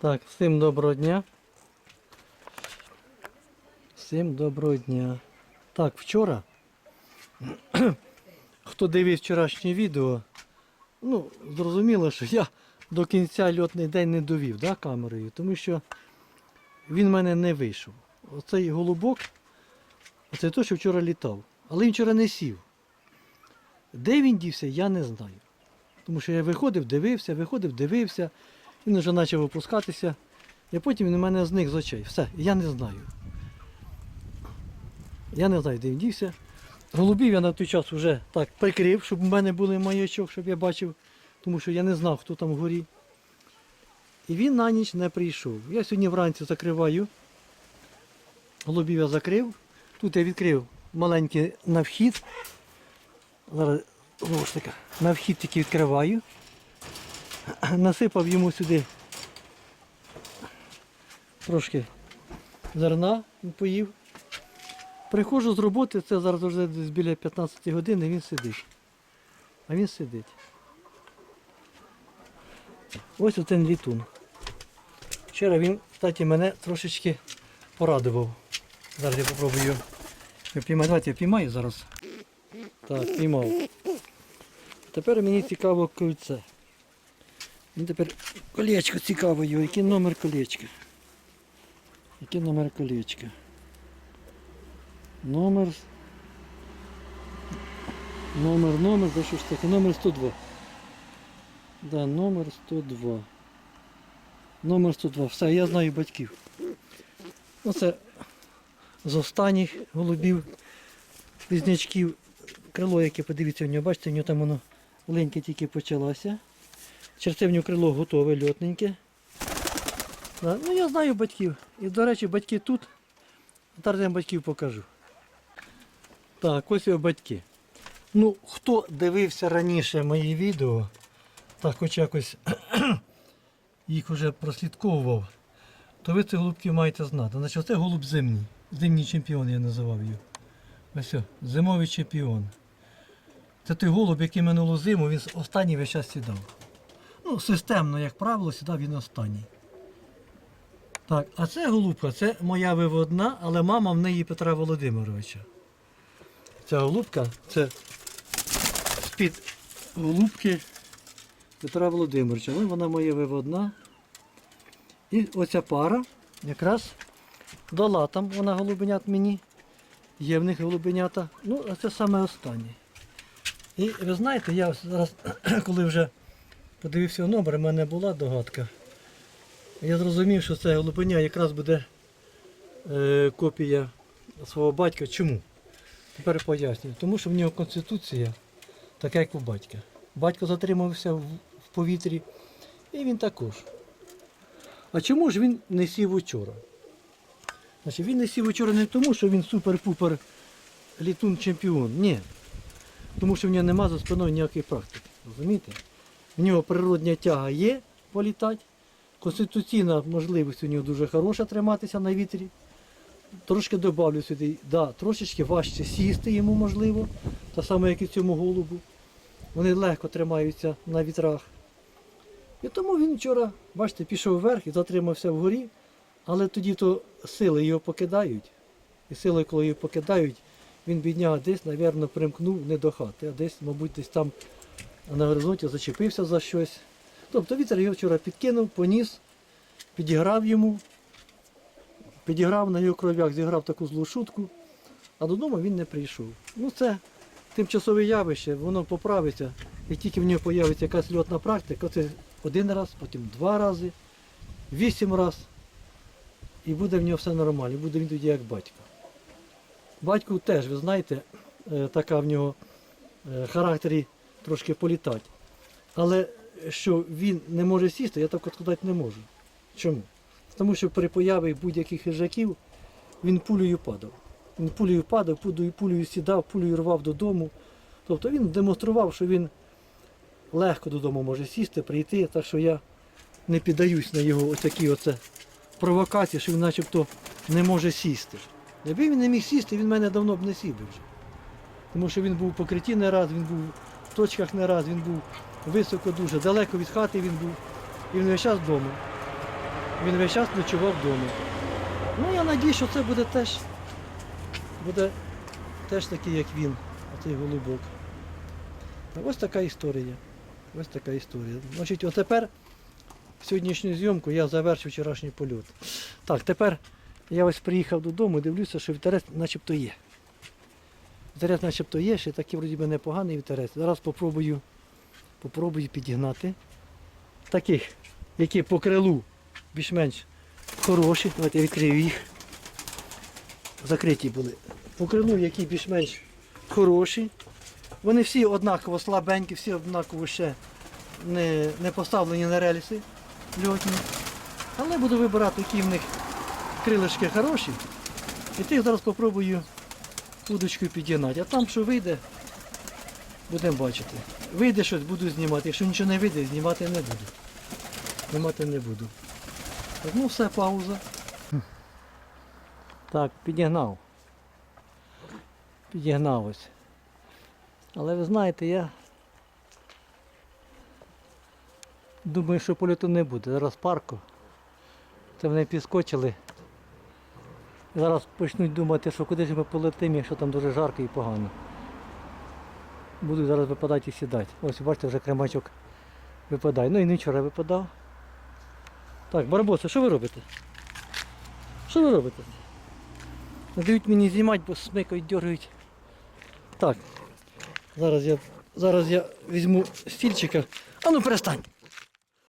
Так, всім доброго дня. Всім доброго дня. Так, вчора, хто дивив вчорашнє відео, ну, зрозуміло, що я до кінця льотний день не довів да, камерою, тому що він в мене не вийшов. Оцей голубок, оце той, що вчора літав. Але він вчора не сів. Де він дівся, я не знаю. Тому що я виходив, дивився, виходив, дивився, він вже почав опускатися, і потім він у мене зник з очей. Все, я не знаю. Я не знаю, де він дівся. Голубів я на той час вже так прикрив, щоб у мене були маячок, щоб я бачив, тому що я не знав, хто там вгорі. І він на ніч не прийшов. Я сьогодні вранці закриваю. Голубів я закрив. Тут я відкрив маленький на вхід. Зараз знову ж на вхід тільки відкриваю. Насипав йому сюди трошки зерна, він поїв. Приходжу з роботи, це зараз вже десь біля 15 годин, він сидить. А він сидить. Ось один літун. Вчора він, кстати, мене трошечки порадував. Зараз я спробую піймати. Давайте я піймаю зараз. Так, піймав. Тепер мені цікаво кольце. Мені тепер колечко цікаво його. Який номер колечка? Який номер колечка? Номер. Номер, номер, де що ж таке? Номер 102. Да, номер 102. Номер 102. Все, я знаю батьків. Оце з останніх голубів, пізнячків. Крило, яке подивіться в нього, бачите, в нього там воно леньке тільки почалося. Черце в крило готове, льотненьке. Ну я знаю батьків. І, до речі, батьки тут. Зараз я батьків покажу. Так, ось його батьки. Ну, хто дивився раніше мої відео, так хоч якось їх вже прослідковував, то ви цих голубків маєте знати. Значить, це голуб зимній. Зимній чемпіон я називав його. Ось, зимовий чемпіон. Це той голуб, який минулу зиму, він останній весь час сідав. Ну, системно, як правило, сідав він останній. Так, а це голубка, це моя виводна, але мама в неї Петра Володимировича. Ця голубка це з-під голубки Петра Володимировича. Ну, вона моя виводна. І оця пара якраз дала там вона голубенят мені. Є в них голубенята. Ну, а це саме останнє. І ви знаєте, я зараз, коли вже подивився номер, у мене була догадка. Я зрозумів, що це голубеня якраз буде е, копія свого батька. Чому? Тепер пояснюю. Тому що в нього конституція така, як у батька. Батько затримався в, в повітрі, і він також. А чому ж він не сів учора? Значить, він не сів учора не тому, що він супер-пупер літун чемпіон. Ні. Тому що в нього нема за спиною ніякої практики. Розумієте? В нього природня тяга є політати. Конституційна можливість у нього дуже хороша триматися на вітрі. Трошки добавлю сюди, да, трошечки важче сісти йому можливо, так само, як і цьому голубу. Вони легко тримаються на вітрах. І тому він вчора, бачите, пішов вверх і затримався вгорі, але тоді то сили його покидають. І сили, коли його покидають, він бідняга десь, мабуть, примкнув не до хати, а десь, мабуть, десь там на горизонті зачепився за щось. Тобто вітер його вчора підкинув, поніс, підіграв йому, підіграв на його кров'ях, зіграв таку злу шутку, а додому він не прийшов. Ну це тимчасове явище, воно поправиться. Як тільки в нього з'явиться якась льотна практика, це один раз, потім два рази, вісім разів. І буде в нього все нормально, буде він тоді як батько. Батько теж, ви знаєте, е, така в нього е, характері трошки політати. Але що він не може сісти, я так от сказати не можу. Чому? Тому що при появі будь-яких хижаків він пулею падав. Він пулею падав, пулею, сідав, пулею рвав додому. Тобто він демонстрував, що він легко додому може сісти, прийти, так що я не піддаюсь на його отакі оце провокації, що він начебто не може сісти. Якби він не міг сісти, він мене давно б не сів вже. Тому що він був в покритті не раз, він був точках не раз, він був високо дуже, далеко від хати він був. І він весь час вдома. Він весь час ночував вдома. Ну я надію, що це буде теж буде теж такий, як він, оцей голубок. Ось така історія. Ось така історія. Значить, отепер сьогоднішню зйомку я завершив вчорашній польот. Так, тепер я ось приїхав додому, дивлюся, що вітерець начебто є. Вітерець начебто є, ще такий вроді би непоганий вітерець. Зараз попробую, попробую підігнати таких, які по крилу більш-менш хороші. Давайте я відкрию їх. Закриті були. По крилу, які більш-менш хороші. Вони всі однаково слабенькі, всі однаково ще не, не поставлені на рельси льотні. Але буду вибирати, які в них крилишки хороші. І тих зараз спробую удочкою підігнати. А там, що вийде, будемо бачити. Вийде щось, буду знімати. Якщо нічого не вийде, знімати не буду. Знімати не буду. Так, ну все, пауза. Так, підігнав. Підігнав ось. Але ви знаєте, я думаю, що польоту не буде. Зараз парку. Це вони підскочили. Зараз почнуть думати, що кудись ми полетимо, якщо там дуже жарко і погано. Будуть зараз випадати і сідати. Ось бачите, вже кремачок випадає. Ну і не вчора випадав. Так, барбоси, що ви робите? Що ви робите? Не дають мені знімати, бо смикають, дергають. Так. Зараз я, зараз я візьму стільчика. А ну перестань.